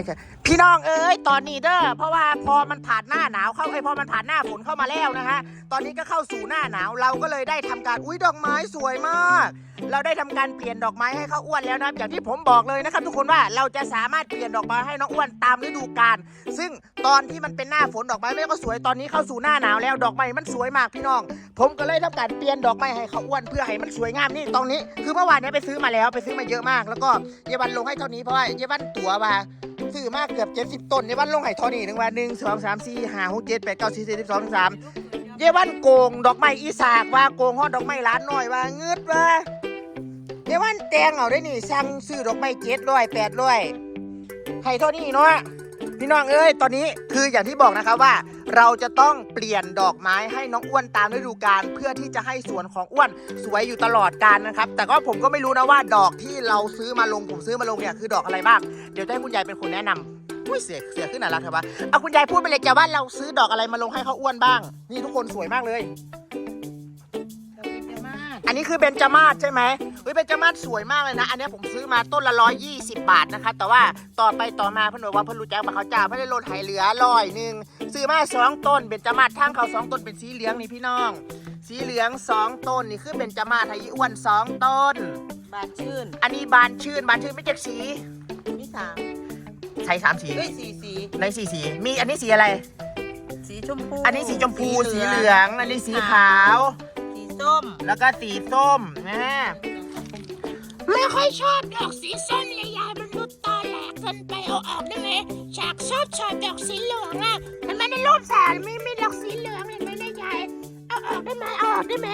อ้ค่ะพี่น้องเอ้ยตอนนี้เด้อเพราะว่าพอมันผ่านหน้าหนาวเข้าไอ้พอมันผ่านหน้าฝนเข้ามาแล้วนะฮะตอนนี้ก็เข้าสู่หน้าหนาวเราก็เลยได้ทำการอุ้ยดอกไม้สวยมาก เราได้ทำการเปลี่ยนดอกไม้ให้เขาอ้วนแล้วนะอย่างที่ผมบอกเลยนะครับ ทุกคนว่าเราจะสามารถเปลี่ยนดอกไม้ให้น้องอ้วนตามฤดูกาลซึ่งตอนที่มันเป็นหน้าฝนดอกไม้ไม่ก็สวยตอนนี้เข้าสู่หน้าหนาวแล้วดอกไม้มันสวยมากพี่น้อง ผมก็เลยทำการเปลี่ยนดอกไม้ให้เขาอ้วนเพื่อให้มันสวยงามนี่ตรงนี้ คือเมื่อวานนี้ไปซื้อมาแล้วไปซื้อมาเยอะมาก แล้วก็เยวันลงให้เท่านี้เพราะว่าเยวันตั๋วมา ซื้อมากเกือบเจ็ดสิบต้นในวันลงไห่ทอนี่หนึ่งวันหนึ่งสองสามสี่ห้าหกเจ็ดแปดเก้าสิบสิบสองสามเยวันโกงดอกไม้อีสากว่าโกงฮอดดอกไม้ร้านหน่อยว่าเงืดว่าเยวันแตงเอาได้นี่สั่งซื้อดอกไม้เจ็ดร้อยแปดร้อยไห่ทอนี่เนาะพี่น้องเอ้ยตอนนี้คืออย่างที่บอกนะครับว่า เราจะต้องเปลี่ยนดอกไม้ให้น้องอ้วนตามฤดูกาลเพื่อที่จะให้สวนของอ้วนสวยอยู่ตลอดกาลนะครับ แต่ก็ผมก็ไม่รู้นะว่าดอกที่เราซื้อมาลงผมซื้อมาลงเนี่ยคือดอกอะไรบ้างเดี๋ยวจะให้คุณยายเป็นคนแนะนำอุ้ยเสียเสียขึ้นน่ารักครับว่าเอาคุณยายพูดไปเลยจ้ะว่าเราซื้อดอกอะไรมาลงให้เขาอ้วนบ้าง นี่ทุกคนสวยมากเลยดอกเบญจมาศอันนี้คือเบญจมาศใช่ไหม เฮ้ยเบญจมาศสวยมากเลยนะ อันนี้ผมซื้อมาต้นละร้อยยี่สิบบาทนะครับแต่ว่าต่อไปต่อมาเพื่อนบอกว่าเพื่อนรู้จักมาเขาจ่าเพื่อนได้ลดไหเหลือร้อยหนึ่งซื้อมาสองต้นเบญจมาศทางเขาสองต้นเป็นสีเหลืองนี่พี่น้อง สีเหลืองสองต้นนี่คือเบญจมาศไทยอ้วนสองต้น บานชื่น อันนี้บานชื่นบานชื่นไม่เจ็กสีมีสามใช้สามสีด้วยสีสีในสีสีมีอันนี้สีอะไร สีชมพู อันนี้สีชมพูสีเหลือง อันนี้สีขาว สีส้ม แล้วก็สีส้มนะ ไม่ค่อยชอบดอกสีส้มเลยยายมันรุดตอแหลกเกินไปเอาออกได้ไหมฉากชอบชอบดอกสีเหลืองอะเห็นไหมในรูปสารไม่ไมีดอกสีเหลืองเห็นไหมเนี่ยายเอาออกได้ไหมเอาออกได้ไหม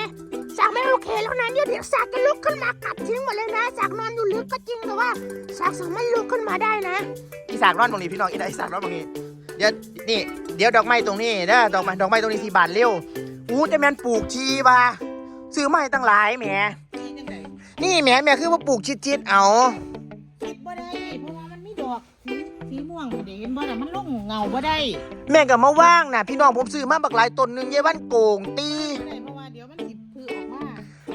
สากไม่โอเคแล้วนะเดี๋ยวเดี๋ยวสากจะลุกขึ้นมากัดทิ้งหมดเลยนะสากนอนอยู่ลึกก็จริงแต่ว่าสากสามารถลุกขึ้นมาได้นะ อีสานร้อนตรงนี้พี่น้องอีสานร้อนตรงนี้ เดี๋ยวนี่เดี๋ยวดอกไม้ตรงนี้เด้อดอกไม้ดอกไม้ตรงนี้สี่บานเร็วอู้แต่แมนปลูกชีว่ะซื้อไม้ตั้งหลายแหมสีจัง ไหนนี่แหมแหมคือว่าปลูกชิดๆเอาคิดบ่ได้เพราะว่ามันมีดอกสีสีม่วงเดี๋ยวเห็นบ่น่ะมันลงเงาบ่ได้แม่ก็มาว่างน่ะ พี่น้องผมซื้อมาบักหลายต้นหนึงเยวันโกงตี บ่ได้เพราะว่าเดี๋ยวมันสิพือออกมา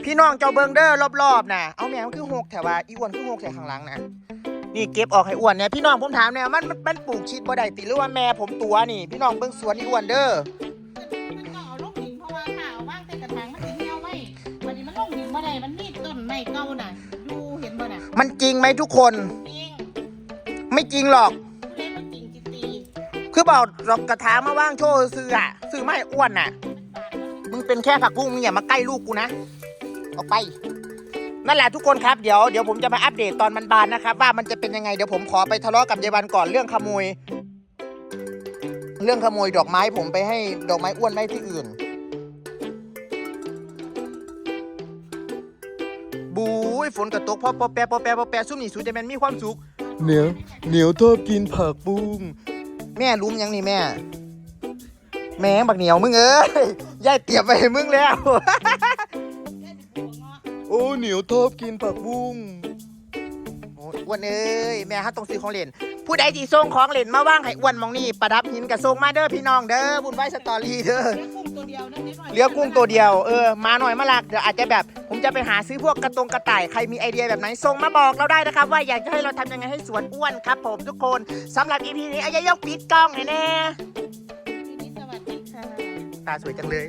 พี่น้องเจ้าเบิงเด้อรอบๆน่ะเอาแม่มันคือหกแถวว่าอีอ้วนคือหกแถวข้างหลังน่ะนี่เก็บออกให้อ้วนเนี่ยพี่น้องผมถามเนี่ยมันมันมันปลูกชิดบ่ได้ติหรือว่าแม่ผมตัวนี่ พี่น้องเบิ่งสวนอีอ้วนเด้อ งดินบ่ได้มันมีต้นไม้เก่าน่ะอยู่เห็นบ่น่ะมันจริงไหมทุกคน จริงไม่จริงหรอก ผู้ใดมันจริงจิตตีคือบอกเรากระถางมาว่างโชว์ซื้ออะซื้อไม่อ้วนน่ะมันบาดมันมึงเป็นแค่ผักบุ้งมึงอย่ามาใกล้ลูกกูนะ ออกไป นั่นแหละทุกคนครับเดี๋ยวเดี๋ยวผมจะมาอัปเดตตอนมันบานนะครับ ว่ามันจะเป็นยังไงเดี๋ยวผมขอไปทะเลาะกับยายวันก่อนเรื่องขโมย เรื่องขโมยดอกไม้ผมไปให้ดอกไม้อ้วนไว้ที่อื่น ยฝนกระตกพอปอแปรปอแปรปอแปรซุ่มนี่สูจะแมนมีความสุข เหนียวเหนียวชอบกินผักบุ้งแม่รู้มั้ยยังนี่แม่ แม่งบักเหนียวมึงเอ้ยยายเตรียมไปให้มึงแล้ว โอ้เหนียวชอบกินผักบุ้งโอ้ยอ้วนเอ้ยแม่ฮัตต้องซื้อของเล่น ผู้ใดที่ส่งของเล่นมาว่างให้อ้วนหมองนี่ประดับหินกับส่งมาเด้อพี่น้องเด้อบุญไว้สตอรี่เด้อเหลือกุ้งตัวเดียวนั่นนิดหน่อยเหลือกุ้งตัวเดียวเออมาหน่อยมาลักเดี๋ยวอาจจะแบบผมจะไปหาซื้อพวกกระตงกระต่ายใครมีไอเดียแบบไหนส่งมาบอกเราได้นะครับ ว่าอยากจะให้เราทำยังไงให้สวนอ้วนครับ ผมทุกคนสำหรับ EP นี้อายะยกปิดกล้องหน่อยแน่ทีนี้สวัสดีค่ะตาสวยจังเลย